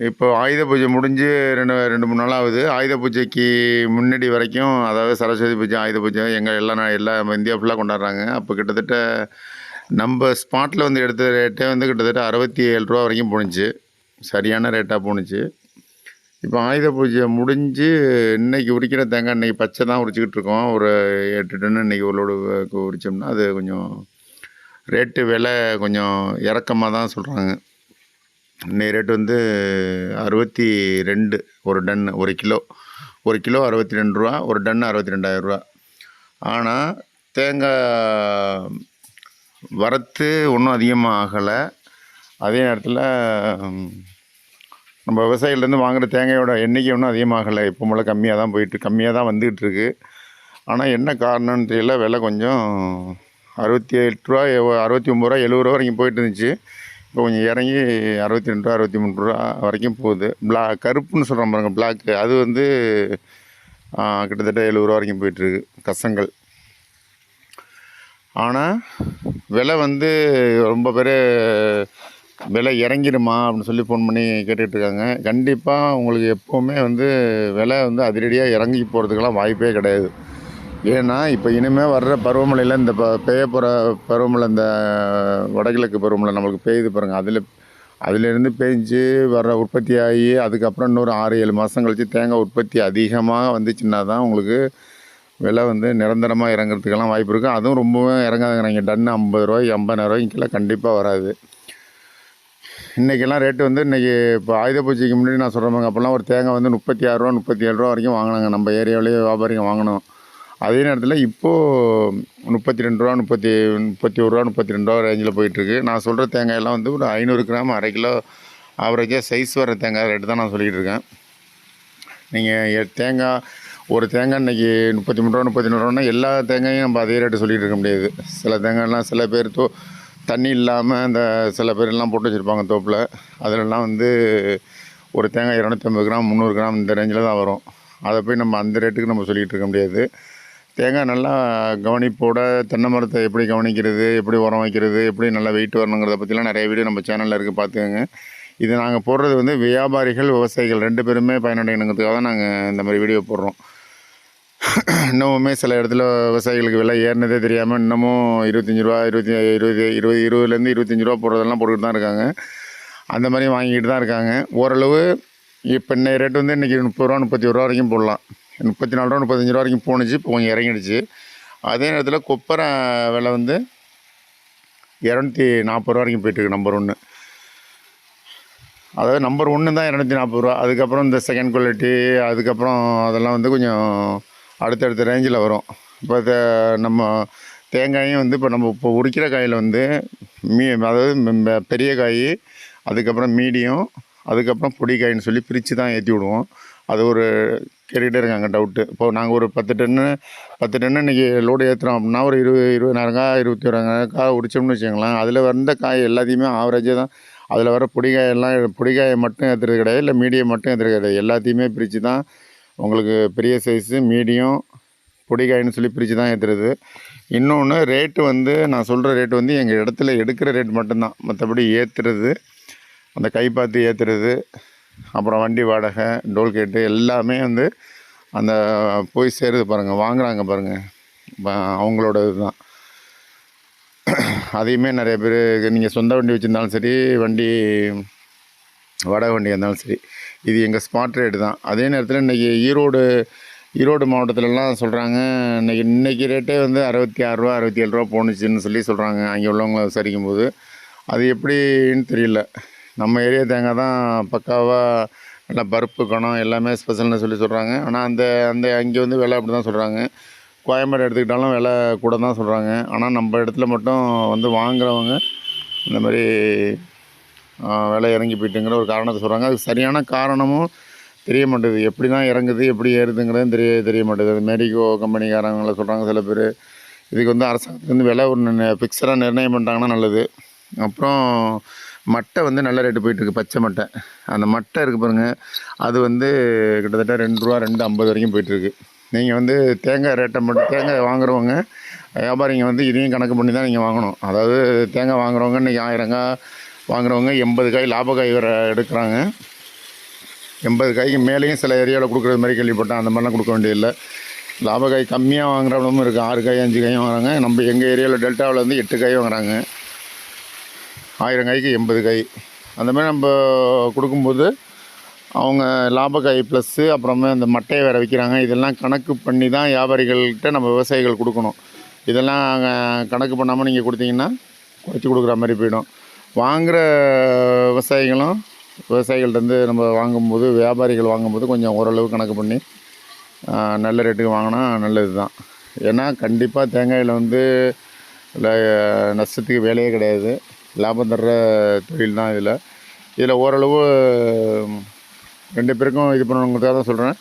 இப்போ ஆயுத பூஜை முடிஞ்சு ரெண்டு ரெண்டு மூணு நாள் ஆகுது ஆயுத பூஜைக்கு முன்னாடி வரைக்கும் அதாவது சரஸ்வதி பூஜை ஆயுத பூஜை எங்கள் எல்லா நா- எல்லா இந்தியா ஃபுல்லாக கொண்டாடுறாங்க. அப்போ கிட்டத்தட்ட நம்ம ஸ்பாட்டில் வந்து எடுத்த ரேட்டே வந்து கிட்டத்தட்ட அறுபத்தி ஏழு ரூபா வரைக்கும் போணுச்சு. சரியான ரேட்டாக போணுச்சு. இப்போ ஆயுத பூஜை முடிஞ்சு இன்றைக்கி உரிக்கிற தேங்காய் இன்றைக்கி பச்சை தான் உரிச்சிக்கிட்டு இருக்கோம். ஒரு எட்டு டன்னு இன்னைக்கு உள்ளோடு உரிச்சோம்னா அது கொஞ்சம் ரேட்டு விலை கொஞ்சம் இறக்கமாக தான் சொல்கிறாங்க இன்னைக்கு ரேட்டு வந்து அறுபத்தி ரெண்டு ஒரு டன் ஒரு கிலோ. ஒரு கிலோ அறுபத்தி ரெண்டு ரூபா ஒரு டன் அறுபத்தி ரெண்டாயிரம் ரூபா. ஆனால் தேங்காய் வரத்து ஒன்றும் அதிகமாக ஆகலை அதே நேரத்தில் நம்ம விவசாயிகள்லேருந்து வாங்குகிற தேங்காயோட எண்ணிக்கை ஒன்றும் அதிகமாகலை. இப்போ போல் கம்மியாக தான் போயிட்டு கம்மியாக தான் வந்துக்கிட்டு இருக்கு ஆனால் என்ன காரணம்னு தெரியல. விலை கொஞ்சம் அறுபத்தி எட்டு ரூபா அறுபத்தி ஒம்பது ரூபா எழுபது ரூபா வரைக்கும் போயிட்டு இருந்துச்சு. இப்போ கொஞ்சம் இறங்கி அறுபத்தி ரெண்டு ரூபா அறுபத்தி மூணு ரூபா வரைக்கும் போகுது. பிளா கருப்புன்னு சொல்கிறோம் பாருங்க பிளாக்கு அது வந்து கிட்டத்தட்ட எழுபது ரூபா வரைக்கும் போயிட்டுருக்கு கசங்கள். ஆனால் விலை வந்து ரொம்ப பேர் விலை இறங்கிடுமா அப்படின்னு சொல்லி ஃபோன் பண்ணி கேட்டுட்டு இருக்காங்க கண்டிப்பாக உங்களுக்கு எப்போவுமே வந்து விலை வந்து அதிரடியாக இறங்கி போகிறதுக்கெல்லாம் வாய்ப்பே கிடையாது. ஏன்னா இப்போ இனிமேல் வர்ற பருவமழையில் இந்த ப பெய்ய போகிற பருவமழை இந்த வடகிழக்கு பருவமழை நம்மளுக்கு பெய்யுது பாருங்கள் அதில் அதிலேருந்து பெஞ்சு வர்ற உற்பத்தி ஆகி அதுக்கப்புறம் இன்னொரு ஆறு ஏழு மாதம் கழித்து தேங்காய் உற்பத்தி அதிகமாக வந்துச்சுன்னா தான் உங்களுக்கு விலை வந்து நிரந்தரமாக இறங்குறதுக்கெல்லாம் வாய்ப்பு இருக்குது அதுவும் ரொம்பவும் இறங்காதுங்கிறாங்க டன் ஐம்பது ரூபாய் ஐம்பதாயிரம் கண்டிப்பாக வராது. இன்றைக்கெல்லாம் ரேட்டு வந்து இன்றைக்கி இப்போ ஆயுத பூஜைக்கு முன்னாடி நான் சொல்கிறேன் அப்போல்லாம் ஒரு தேங்காய் வந்து முப்பத்தி ஆறு ரூபா முப்பத்தி ஏழு ரூபா வரைக்கும் வாங்கினாங்க. நம்ம ஏரியாவிலேயே வியாபாரிங்க வாங்கினோம் அதே நேரத்தில் இப்போது முப்பத்தி ரெண்டு ரூபா முப்பத்தி முப்பத்தி ஒரு ரூபா முப்பத்தி ரெண்டு ரூபா ரேஞ்சில் போயிட்டுருக்கு. நான் சொல்கிற தேங்காயெல்லாம் வந்து ஒரு ஐநூறு கிராம் அரை கிலோ ஆவரேஜாக சைஸ் வர தேங்காய் ரேட்டு தான் நான் சொல்லிகிட்டு இருக்கேன். நீங்கள் தேங்காய் ஒரு தேங்காய் இன்றைக்கி முப்பத்தி மூணு ரூபா முப்பத்தி ரூபான்னா எல்லா தேங்காயும் நம்ம அதே ரேட்டு சொல்லிகிட்டு இருக்க முடியாது. சில தேங்காய்லாம் சில பேர் தோ தண்ணி இல்லாமல் இந்த சில பேர் எல்லாம் போட்டு வச்சுருப்பாங்க தோப்பில். அதிலெல்லாம் வந்து ஒரு தேங்காய் இரநூத்தம்பது கிராம் முந்நூறு கிராம் இந்த ரேஞ்சில் தான் வரும். அதை போய் நம்ம அந்த ரேட்டுக்கு நம்ம சொல்லிகிட்டு இருக்க முடியாது. தேங்காய் நல்லா கவனிப்போட தென்னை மரத்தை எப்படி கவனிக்கிறது எப்படி உரம் வைக்கிறது எப்படி நல்லா வெயிட் வரணுங்கிறத பற்றிலாம் நிறைய வீடியோ நம்ம சேனலில் இருக்குது பார்த்துக்கோங்க. இது நாங்கள் போடுறது வந்து வியாபாரிகள் விவசாயிகள் ரெண்டு பேருமே பயனடையணுங்கிறதுக்காக தான் நாங்கள் இந்த மாதிரி வீடியோ போடுறோம். இன்னமுமே சில இடத்துல விவசாயிகளுக்கு விலை ஏறினதே தெரியாமல் இன்னமும் இருபத்தஞ்சி ரூபா இருபத்தி இருபது இருபது இருபதுலேருந்து இருபத்தஞ்சி ரூபா போடுறதெல்லாம் போட்டுக்கிட்டு தான் இருக்காங்க. அந்த மாதிரி வாங்கிக்கிட்டு தான் இருக்காங்க. ஓரளவு இப்போ இன்னைய ரேட் வந்து இன்றைக்கி முப்பது ரூபா முப்பத்தி ஒரு ரூபா வரைக்கும் போடலாம். முப்பத்தி நாலு ரூபா முப்பத்தஞ்சு ரூபா வரைக்கும் போணுச்சு. இப்போ கொஞ்சம் இறங்கிடுச்சு. அதே நேரத்தில் கொப்பரை விலை வந்து இரநூத்தி நாற்பது ரூபா வரைக்கும் போயிட்டுருக்கு நம்பர் ஒன்று அதாவது நம்பர் ஒன்று தான் இரநூத்தி நாற்பது ரூபா. அதுக்கப்புறம் இந்த செகண்ட் குவாலிட்டி அதுக்கப்புறம் அதெல்லாம் வந்து கொஞ்சம் அடுத்தடுத்த ரேஞ்சில் வரும். இப்போ நம்ம தேங்காயும் வந்து இப்போ நம்ம இப்போ உரிக்கிற காயில் வந்து மீ அதாவது மெ- பெரிய காய் அதுக்கப்புறம் மீடியம் அதுக்கப்புறம் பொடி காயின்னு சொல்லி பிரித்து தான் ஏற்றி விடுவோம். அது ஒரு கேட்டுக்கிட்டே இருக்காங்க டவுட்டு இப்போ நாங்கள் ஒரு பத்து டன்னு பத்து டன்னு இன்றைக்கி லோடு ஏற்றுறோம் அப்படின்னா ஒரு இருபது இருபதாயிரம் காய் இருபத்தி ஓராயிரம் காய் உரிச்சோம்னு வச்சுக்கோங்களேன் அதில் வந்த காய் எல்லாத்தையுமே ஆவரேஜாக தான். அதில் வர பொடிகாயெல்லாம் பொடிகாயை மட்டும் ஏற்றுறது கிடையாது இல்லை மீடியம் மட்டும் ஏற்றுறது கிடையாது. எல்லாத்தையுமே பிரித்து தான் உங்களுக்கு பெரிய சைஸு மீடியம் பொடிகாயின்னு சொல்லி பிரித்து தான் ஏற்றுறது இன்னொன்று ரேட்டு வந்து நான் சொல்கிற ரேட்டு வந்து எங்கள் இடத்துல எடுக்கிற ரேட் மட்டும்தான். மற்றபடி ஏற்றுறது அந்த கை பார்த்து ஏற்றுறது அப்புறம் வண்டி வாடகை டோல்கேட்டு எல்லாமே வந்து அந்த போய் சேருது பாருங்கள் வாங்குகிறாங்க பாருங்கள் அவங்களோட இதுதான் அதையுமே நிறைய பேர் நீங்கள் சொந்த வண்டி வச்சுருந்தாலும் சரி வண்டி வாடகை வண்டியாக இருந்தாலும் சரி இது எங்கள் ஸ்மார்ட் ரேட்டு தான். அதே நேரத்தில் இன்றைக்கி ஈரோடு ஈரோடு மாவட்டத்துலலாம் சொல்கிறாங்க இன்றைக்கி இன்றைக்கி ரேட்டே வந்து அறுபத்தி ஆறுரூவா அறுபத்தி ஏழு ரூபா போணுச்சுன்னு சொல்லி சொல்கிறாங்க அங்கே உள்ளவங்க விசாரிக்கும் போது அது எப்படின்னு தெரியல. நம்ம ஏரியா தேங்காய் தான் பக்காவாக நல்லா பருப்பு கணம் எல்லாமே ஸ்பெஷல்னு சொல்லி சொல்கிறாங்க ஆனால் அந்த அந்த அங்கே வந்து விலை அப்படி தான் சொல்கிறாங்க கோயம்பேடு எடுத்துக்கிட்டாலும் விலை கூட தான் சொல்கிறாங்க ஆனால் நம்ம இடத்துல மட்டும் வந்து வாங்குறவங்க இந்த மாதிரி விலை இறங்கி போயிட்டுங்கிற ஒரு காரணத்தை சொல்கிறாங்க அதுக்கு சரியான காரணமும் தெரிய மாட்டேது எப்படி தான் இறங்குது எப்படி ஏறுதுங்கிறதும் தெரிய தெரிய மாட்டேது அது மேரிகோ கம்பெனிக்காரங்கள சொல்கிறாங்க சில பேர். இதுக்கு வந்து அரசாங்கத்துக்கு வந்து விலை ஒரு ஃபிக்ஸடாக நிர்ணயம் பண்ணிட்டாங்கன்னா நல்லது. அப்புறம் மட்டை வந்து நல்ல ரேட்டு போயிட்டுருக்கு பச்சை மட்டை. அந்த மட்டை இருக்குது பாருங்கள் அது வந்து கிட்டத்தட்ட ரெண்டு ரூபா ரெண்டு ஐம்பது வரைக்கும் போயிட்டுருக்கு. நீங்கள் வந்து தேங்காய் ரேட்டை மட்டும் தேங்காய் வாங்குறவங்க வியாபாரிங்க வந்து இதையும் கணக்கு பண்ணி தான் நீங்கள் வாங்கணும். அதாவது தேங்காய் வாங்குறவங்க இன்றைக்கி ஆயிரங்காய் வாங்குறவங்க எண்பது காய் லாபக்காய் வர எடுக்கிறாங்க. எண்பது காய்க்கு மேலேயும் சில ஏரியாவில் கொடுக்குறது மாதிரி கேள்விப்பட்டேன். அந்த மாதிரிலாம் கொடுக்க வேண்டியதில்லை. லாபக்காய் கம்மியாக வாங்குறவங்களும் இருக்குது ஆறு காய் அஞ்சு காயும் வாங்குறாங்க. நம்ம எங்கள் ஏரியாவில் டெல்டாவில் வந்து எட்டு காய் வாங்குறாங்க. ஆயிரம் காய்க்கு எண்பது காய் அந்தமாதிரி நம்ம கொடுக்கும்போது அவங்க லாபக்காய் ப்ளஸ்ஸு அப்புறமே அந்த மட்டையை வேறு விற்கிறாங்க இதெல்லாம் கணக்கு பண்ணி தான் வியாபாரிகள்கிட்ட நம்ம விவசாயிகள் கொடுக்கணும். இதெல்லாம் கணக்கு பண்ணாமல் நீங்கள் கொடுத்தீங்கன்னா குறைச்சி கொடுக்குற மாதிரி போயிடும். வாங்குகிற விவசாயிகளும் விவசாயிகள்ட்டேருந்து நம்ம வாங்கும்போது வியாபாரிகள் வாங்கும்போது கொஞ்சம் ஓரளவு கணக்கு பண்ணி நல்ல ரேட்டுக்கு வாங்கினா நல்லது தான் ஏன்னா கண்டிப்பாக தேங்காயில் வந்து நஷ்டத்துக்கு வேலையே கிடையாது. லாபம் தர்ற தொழில் தான் இதில். இதில் ஓரளவு ரெண்டு பேருக்கும் இது பண்ணணுங்கிறதுக்காக தான் சொல்கிறேன்.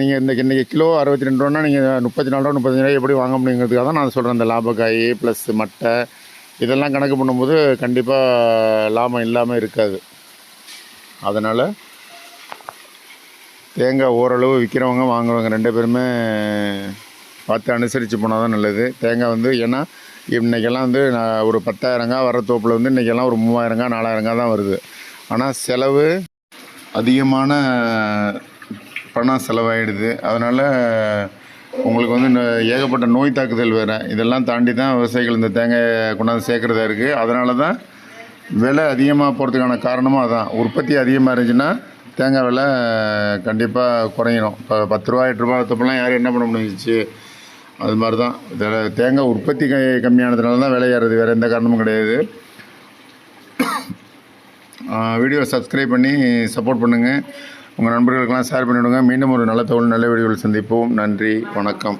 நீங்கள் இன்றைக்கி இன்றைக்கி கிலோ அறுபத்தி ரெண்டு ரூபான்னா நீங்கள் முப்பத்தி நாலு ரூபா முப்பத்தஞ்சு ரூபா எப்படி வாங்க முடியுங்கிறதுக்காக தான் நான் சொல்கிறேன். இந்த லாபக்காய் ப்ளஸ் மட்டை இதெல்லாம் கணக்கு பண்ணும்போது கண்டிப்பாக லாபம் இல்லாமல் இருக்காது. அதனால் தேங்காய் ஓரளவு விற்கிறவங்க வாங்குறவங்க ரெண்டு பேருமே பார்த்து அனுசரித்து போனால் தான் நல்லது. தேங்காய் வந்து ஏன்னா இன்றைக்கெல்லாம் வந்து நான் ஒரு பத்தாயிரங்காய் வர தோப்பில் வந்து இன்றைக்கெல்லாம் ஒரு மூவாயிரங்காய் நாலாயிரங்காய் தான் வருது. ஆனால் செலவு அதிகமான பணம் செலவாயிடுது. அதனால் உங்களுக்கு வந்து ஏகப்பட்ட நோய் தாக்குதல் வேறு. இதெல்லாம் தாண்டி தான் விவசாயிகள் இந்த தேங்காயை கொண்டாந்து சேர்க்குறதா இருக்குது அதனால தான் விலை அதிகமாக போகிறதுக்கான காரணமும் அதான். உற்பத்தி அதிகமாக இருந்துச்சுன்னா தேங்காய் விலை கண்டிப்பாக குறையணும். இப்போ பத்து ரூபா எட்டு ரூபா தப்பெல்லாம் யாரும் என்ன பண்ண முடிஞ்சிச்சு? அது மாதிரி தான் இதில் தேங்காய் உற்பத்தி க கம்மியானதுனால தான் விளையாடுறது வேறு எந்த காரணமும் கிடையாது. வீடியோ சப்ஸ்கிரைப் பண்ணி சப்போர்ட் பண்ணுங்கள் உங்கள் நண்பர்களுக்கெல்லாம் ஷேர் பண்ணிவிடுங்க மீண்டும் ஒரு நல்ல தகவல் நல்ல வீடியோவில் சந்திப்போம். நன்றி வணக்கம்.